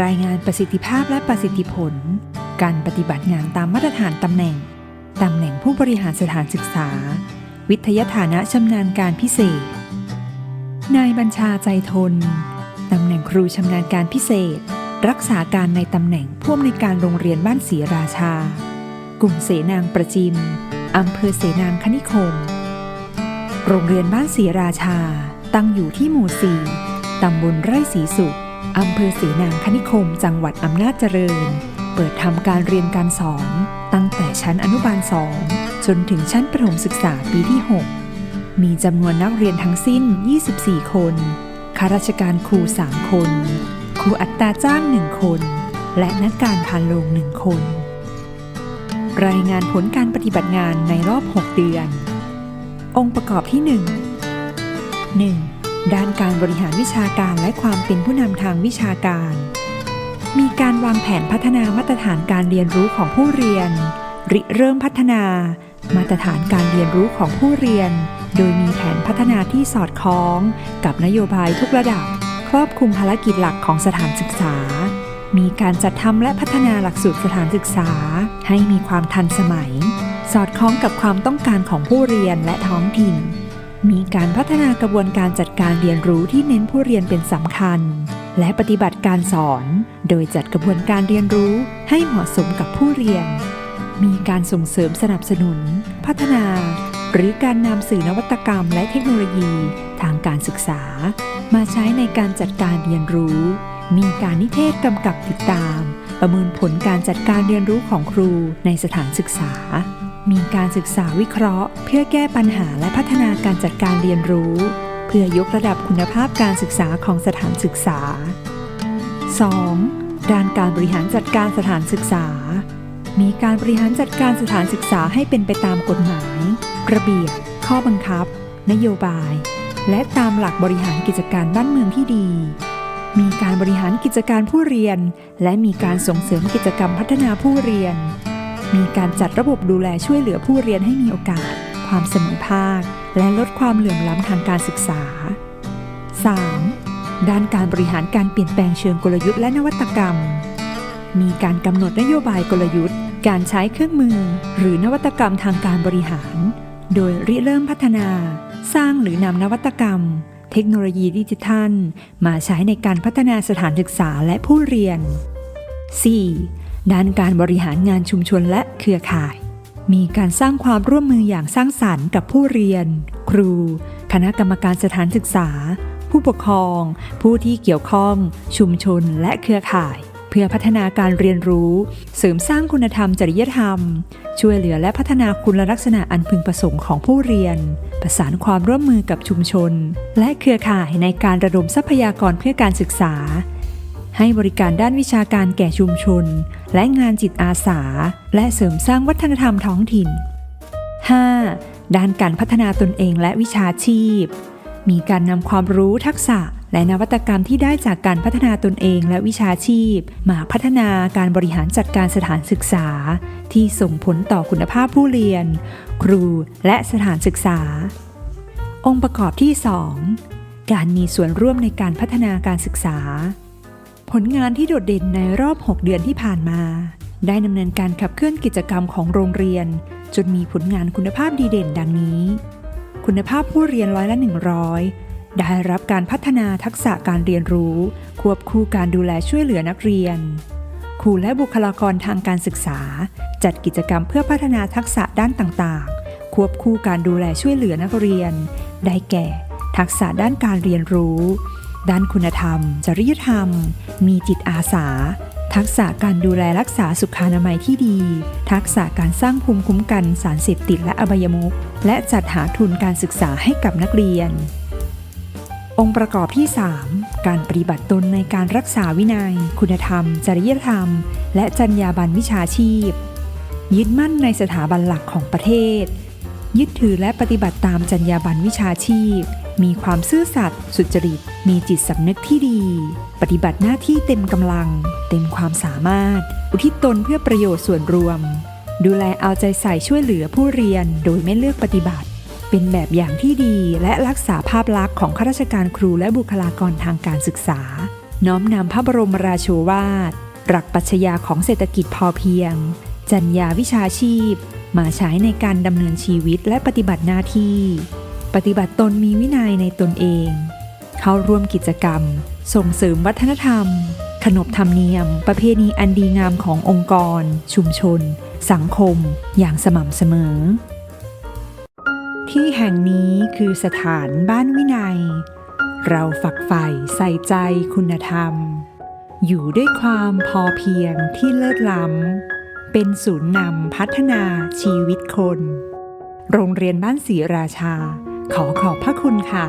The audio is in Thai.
รายงานประสิทธิภาพและประสิทธิผล การปฏิบัติงานตามมาตรฐานตำแหน่ง ตำแหน่งผู้บริหารสถานศึกษา วิทยาฐานะชำนาญการพิเศษ นายบัญชาใจทน ตำแหน่งครูชำนาญการพิเศษ รักษาการในตำแหน่งผู้อำนวยการโรงเรียนบ้านศรีราชา กลุ่มเสนางประจิมอำเภอเสนางคณิคม โรงเรียนบ้านศรีราชา ตั้งอยู่ที่หมู่สี่ตำบลไร่ศรีสุข อำเภอเสนางคณิคม จังหวัดอำนาจเจริญ เปิดทำการเรียนการสอน ตั้งแต่ชั้นอนุบาลสองจนถึงชั้นประถมศึกษาปีที่ 6 มีจำนวนนักเรียนทั้งสิ้น 24 คนข้าราชการครู 3 คน ครูอัตราจ้าง 1 คน และนักการพานโรงหนึ่งคน รายงานผลการปฏิบัติงานในรอบ 6 เดือน องค์ประกอบที่ 1 1. ด้านการบริหารวิชาการและความเป็นผู้นำทางวิชาการ มีการวางแผนพัฒนามาตรฐานการเรียนรู้ของผู้เรียน ริเริ่มพัฒนา มาตรฐานการเรียนรู้ของผู้เรียน โดยมีแผนพัฒนาที่สอดคล้อง กับนโยบายทุกระดับ ครอบคลุมภารกิจหลักของสถานศึกษา มีการจัดทำและพัฒนาหลักสูตรสถานศึกษา ให้มีความทันสมัย สอดคล้องกับความต้องการของผู้เรียนและท้องถิ่น มีการพัฒนากระบวนการจัดการเรียนรู้ที่เน้นผู้เรียนเป็นสำคัญ และปฏิบัติการสอน โดยจัดกระบวนการเรียนรู้ให้เหมาะสมกับผู้เรียน มีการส่งเสริมสนับสนุน พัฒนา หรือการนำสื่อนวัตกรรมและเทคโนโลยี ทางการศึกษา มาใช้ในการจัดการเรียนรู้ มีการนิเทศกำกับติดตาม ประเมินผลการจัดการเรียนรู้ของครูในสถานศึกษา มีการศึกษาวิเคราะห์ เพื่อแก้ปัญหาและพัฒนาการจัดการเรียนรู้ เพื่อยกระดับคุณภาพการศึกษาของสถานศึกษา 2. ด้านการบริหารจัดการสถานศึกษา มีการบริหารจัดการสถานศึกษาให้เป็นไปตามกฎหมาย ระเบียบ ข้อบังคับ นโยบาย และตามหลักบริหารกิจการบ้านเมืองที่ดี มีการบริหารกิจการผู้เรียน และมีการส่งเสริมกิจกรรมพัฒนาผู้เรียน มีการจัดระบบดูแลช่วยเหลือผู้เรียนให้มีโอกาส ความเสมอภาค และลดความเหลื่อมล้ำทางการศึกษา 3. ด้านการบริหารการเปลี่ยนแปลงเชิงกลยุทธ์และนวัตกรรม มีการกำหนดนโยบายกลยุทธ์ การใช้เครื่องมือ หรือนวัตกรรมทางการบริหาร โดยริเริ่มพัฒนา สร้างหรือนำนวัตกรรม เทคโนโลยีดิจิทัล มาใช้ในการพัฒนาสถานศึกษาและผู้เรียน 4. ด้านการบริหารงานชุมชนและเครือข่าย มีการสร้างความร่วมมืออย่างสร้างสรรค์กับผู้เรียน ครู คณะกรรมการสถานศึกษา ผู้ปกครอง ผู้ที่เกี่ยวข้อง ชุมชนและเครือข่าย เพื่อพัฒนาการเรียนรู้ เสริมสร้างคุณธรรมจริยธรรม ช่วยเหลือและพัฒนาคุณลักษณะอันพึงประสงค์ของผู้เรียน ประสานความร่วมมือกับชุมชน และเครือข่ายในการระดมทรัพยากรเพื่อการศึกษา ให้บริการด้านวิชาการแก่ชุมชน และงานจิตอาสา และเสริมสร้างวัฒนธรรมท้องถิ่น 5. ด้านการพัฒนาตนเองและวิชาชีพ มีการนำความรู้ทักษะและนวัตกรรมที่ได้จากการพัฒนาตนเองและวิชาชีพ มาพัฒนาการบริหารจัดการสถานศึกษา ที่ส่งผลต่อคุณภาพผู้เรียน ครูและสถานศึกษา องค์ประกอบที่ 2 การมีส่วนร่วมในการพัฒนาการศึกษา ผลงานที่โดดเด่นในรอบ 6 เดือนที่ผ่านมา ได้ดำเนินการขับเคลื่อนกิจกรรมของโรงเรียน จนมีผลงานคุณภาพดีเด่นดังนี้ คุณภาพผู้เรียนร้อยละ 100 ได้รับการพัฒนาทักษะการเรียนรู้ ควบคู่การดูแลช่วยเหลือนักเรียน ครูและบุคลากรทางการศึกษา จัดกิจกรรมเพื่อพัฒนาทักษะด้านต่างๆ ควบคู่การดูแลช่วยเหลือนักเรียน ได้แก่ ทักษะด้านการเรียนรู้ ด้านคุณธรรม จริยธรรม มีจิตอาสา ทักษะการดูแลรักษาสุขอนามัยที่ดี ทักษะการสร้างภูมิคุ้มกันสารเสพติดและอบายมุขและจัดหาทุนการศึกษาให้กับนักเรียน องค์ประกอบที่ 3 การปฏิบัติตนในการรักษาวินัย คุณธรรม จริยธรรม และจรรยาบรรณวิชาชีพ ยึดมั่นในสถาบันหลักของประเทศ ยึดถือและปฏิบัติตามจรรยาบรรณวิชาชีพ มีความซื่อสัตย์สุจริต มีจิตสำนึกที่ดี ปฏิบัติหน้าที่เต็มกำลัง เต็มความสามารถ อุทิศตนเพื่อประโยชน์ส่วนรวม ดูแลเอาใจใส่ช่วยเหลือผู้เรียนโดยไม่เลือกปฏิบัติ เป็นแบบอย่างที่ดีและรักษาภาพลักษณ์ของข้าราชการครูและบุคลากรทางการศึกษา น้อมนำพระบรมราโชวาทหลักปรัชญาของเศรษฐกิจพอเพียง จัญญาวิชาชีพ มาใช้ในการดำเนินชีวิตและปฏิบัติหน้าที่ ปฏิบัติตนมีวินัยในตนเอง เข้าร่วมกิจกรรม ส่งเสริมวัฒนธรรม ขนบธรรมเนียม ประเพณีอันดีงามขององค์กร ชุมชน สังคม อย่างสม่ำเสมอ ที่แห่งนี้คือสถานบ้านวินัย เราฝักใฝ่ใส่ใจคุณธรรม อยู่ด้วยความพอเพียงที่เลิศล้ำ เป็นศูนย์นำพัฒนาชีวิตคน โรงเรียนบ้านศรีราชา ขอขอบพระคุณค่ะ